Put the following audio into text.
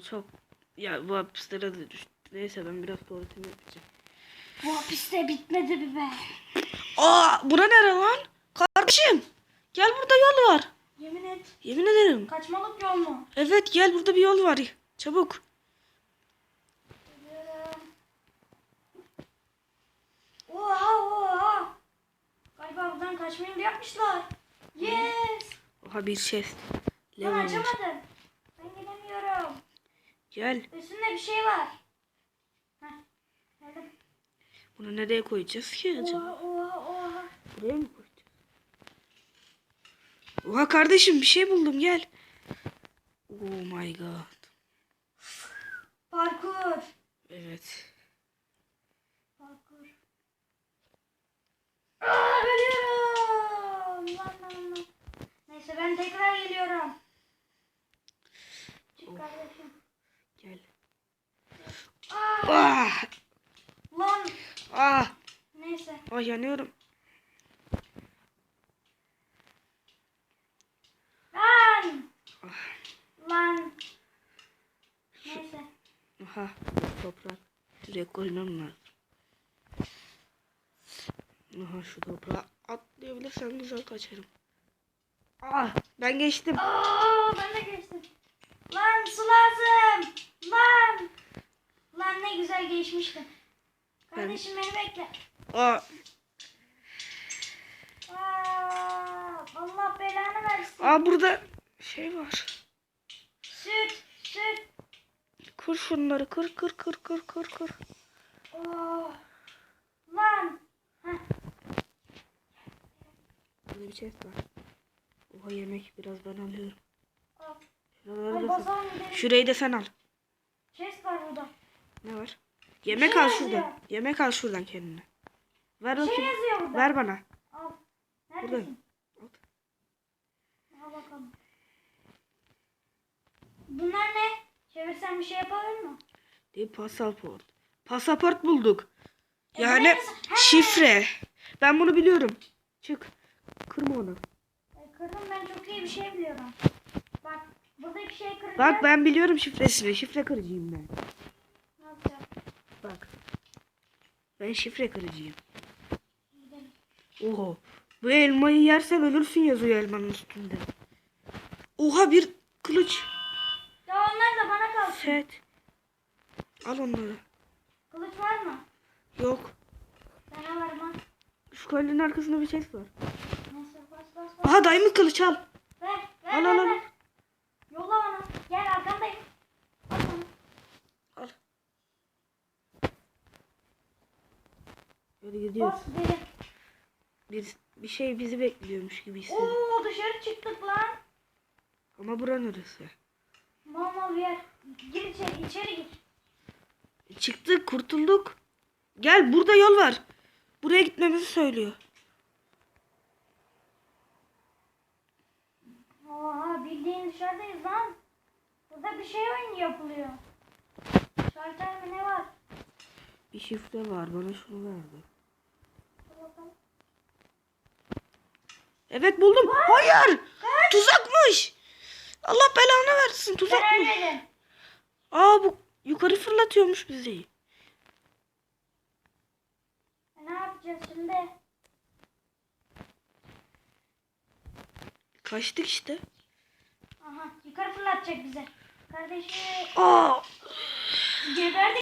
Çok ya bu hapislere de düştü. Neyse ben biraz tuvaletimi yapacağım. Bu hapiste bitmedi bir be. Aa bura nere lan? Kardeşim gel burada yol var. Yemin et. Yemin ederim. Kaçmalık yol mu? Evet gel burada bir yol var. Çabuk. Geliyorum. Oha oha. Galiba buradan kaçma yolu yapmışlar. Yes. Oha bir chest. Ben Level var. açamadım. Gel. Üstünde bir şey var. Heh. Bunu nereye koyacağız ki acaba? Oha oha oha. Buraya mı koyacağız? Oha kardeşim bir şey buldum gel. Oh my god. Parkur. Evet. Parkur. Aa, ölüyorum. Lan lan lan. Neyse ben tekrar geliyorum. Çık kardeşim. Gel. Aa, Ah! lan. Ah! Neyse. Ay yanıyorum. Lan. Lan. Neyse. Aha toprak. Şuraya koymam lazım. Aha şu toprağa atlayabilirsem güzel kaçarım. Ah ben geçtim. Aa, ben de geçtim. Lan su lazım. Geçmiştim. Kardeşim beni bekle. Aa, Aa, Allah belanı versin. aa burada şey var. Süt, süt. Kır şunları kır kır kır kır kır kır. Oh. Lan. Heh. Burada bir şey var. Oha yemek biraz ben alıyorum. Al. Şuraları Ay da sen- basalım gidelim. Şurayı da sen al. Chest var burada. Ne var? Yemek şey al yazıyor. şuradan. Yemek al şuradan kendine. Ver Bir şey bakayım. yazıyor. Ver bana. Al. Neredesin? Al. Al bakalım. Bunlar ne? Çevirsen bir şey yapabilir mi? Değil pasaport. Pasaport bulduk. E, Yani? Ha! şifre. Ben bunu biliyorum. Çık. Kırma onu. E, kırdım ben çok iyi bir şey biliyorum. Bak burada bir şey kıracağım. Bak ben biliyorum şifresini. Şifre kırıcıyım ben. Ben şifre kırıcıyım. Oho. Bu elmayı yersen ölürsün yazıyor elmanın üstünde. Oha bir kılıç. Ya onlar da bana kalsın. Set. Al onları. Kılıç var mı? Yok. Bana var mı? Şu kalenin arkasında bir chest var. Neyse bas bas bas. Aha diamond kılıç al. Ver ver Al, ver. al, al. ver. Yolla bana. Gel arkandayım. Al bana. Al. Hadi gidiyoruz. Bas gidelim. Bir, bir şey bizi bekliyormuş gibi hissediyorum. Oo dışarı çıktık lan. Ama bura neresi? Mal mal bir yer. Gir içeri içeri gir. Çıktık kurtulduk. Gel burada yol var. Buraya gitmemizi söylüyor. Oha bildiğin dışarıdayız lan. Burada bir şey oyun yapılıyor. Şalter mi ne var? Bir şifre var bana şunu verdi. Dur bakalım. Evet buldum. Hayır. Tuzakmış. Allah belanı versin Ben tuzakmış. Aa bu yukarı fırlatıyormuş bizi. E, Ne yapacağız şimdi? Kaçtık işte. Aha yukarı fırlatacak bize. Kardeşim Aa geberdik